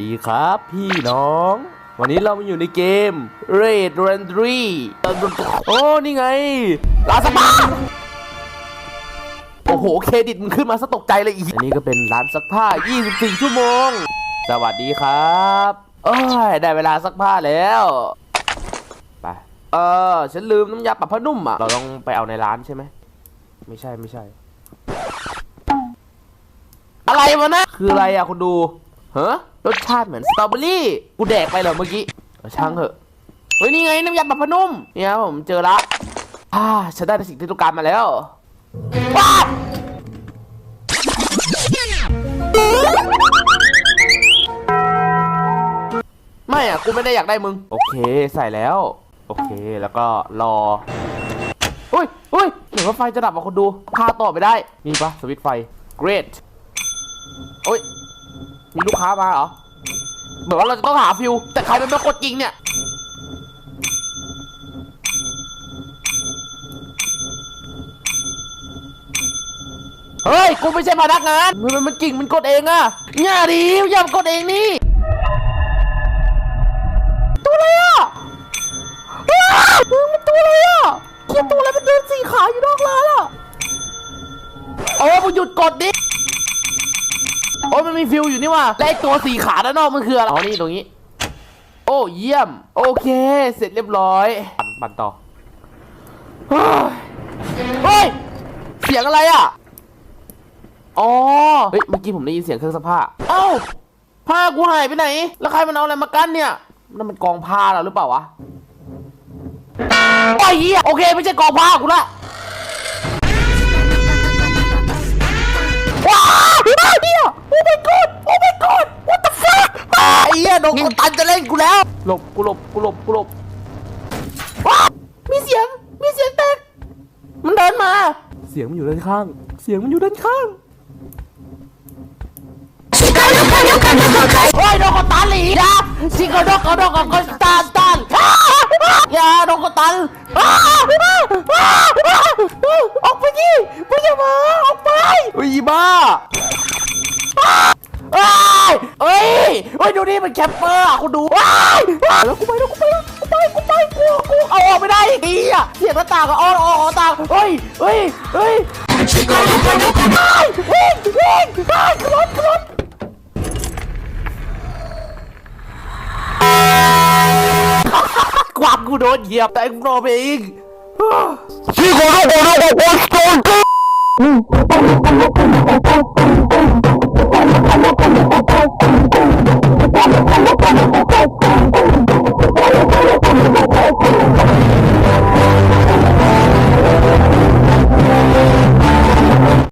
ดีครับพี่น้อง วันนี้เรามาอยู่ในเกม Red r a n d r y โอ้ นี่ไง ลาสปาโอ้โห เครดิตมันขึ้นมาซะตกใจเลยอีก อันนี้ก็เป็นร้านซักผ้า 24 ชั่วโมง สวัสดีครับเอ้ย ได้เวลาซักผ้าแล้ว ไป เออ ฉันลืมน้ำยาปรับผ้านุ่มอะ เราต้องไปเอาในร้านใช่ไหม ไม่ใช่ไม่ใช่ อะไรวะนะ คืออะไรอะคุณดูเฮ้ รสชาติเหมือนสตรอเบอรี่ กูแดกไปเหรอเมื่อกี้เออช่างเถอะ เฮ้ยนี่ไงน้ำยาปรับผ้านุ่มเนี่ยครับผมเจอละอ่าฉันได้สิ่งที่ต้องการมาแล้วว้าไม่อะกูไม่ได้อยากได้มึง โอเคใส่แล้ว โอเคแล้วก็รออุ้ยอุ้ยเหมือนว่าไฟจะดับอะคนดูพาต่อไปได้มีปะสวิตช์ไฟ great โอ้ยมีลูกค้ามาเหรอ เหมือนว่าเราจะต้องหาฟิว แต่ใครเป็นแม่กดจริงเนี่ยเฮ้ย กูไม่ใช่พนักงาน มันมันกิ่งมันกดเองอะอย่าดิอย่ากดเองนี่ตัวอะไรอะอ้าวมันตัวอะไรอะเขียนตัวอะไรมันเดินสี่ขาอยู่นอกร้านอะโอ้มึงหยุดกดดิ อ้ยมันมีฟิวอยู่นี่ว่ะและไอตัวสีขาด้านนอกมันคืออะไร อ๋อ นี่ตรงนี้ โอ้เยี่ยม โอเค เสร็จเรียบร้อย ปั่นปั่นต่อเฮ้ยเฮ้ย เสียงอะไรอะ อ๋อ เฮ้ย เมื่อกี้ผมได้ยินเสียงเครื่องซักผ้า เอ้า ผ้ากูหายไปไหน แล้วใครมันเอาอะไรมากั้นเนี่ย นั่นมันกองผ้าเราหรือเปล่าวะ โอ้ยเหี้ยโอเค ไม่ใช่กองผ้ากูละ อ้เหี้ยโดนกูตันจะเล่นกูแล้ว หลบกูหลบกูหลบกูหลบว้าวมีเสียง มีเสียงแตก มันเดินมา เสียงมันอยู่ด้านข้าง เสียงมันอยู่ด้านข้าง โอ้ยโดนกดตันหลีนะชิคโกโดกโดกกดตันตันอ้าอย่าโดนกดตันอ้าอ้าอ้าออกไปดิไม่อย่ามาออกไปอุ้ยอีบ้าเอ้ย เอ้ยเอ้ยดูนี่มันแคปเปอร์อะคุณดูว้ายแล้วกูไปแล้วกูไปแล้วกูไปกูไปกูกูเอาออกไม่ได้อีกทีอะเสียงหน้าต่างก็อ้อนออกออกต่างเฮ้ยเฮ้ยเฮ้ยวิ่งวิ่งวิ่งขึ้นรถขึ้นรถกวางกูโดนเหยียบแต่กูโดนไปเองชิโกโดโกโดโกโกโก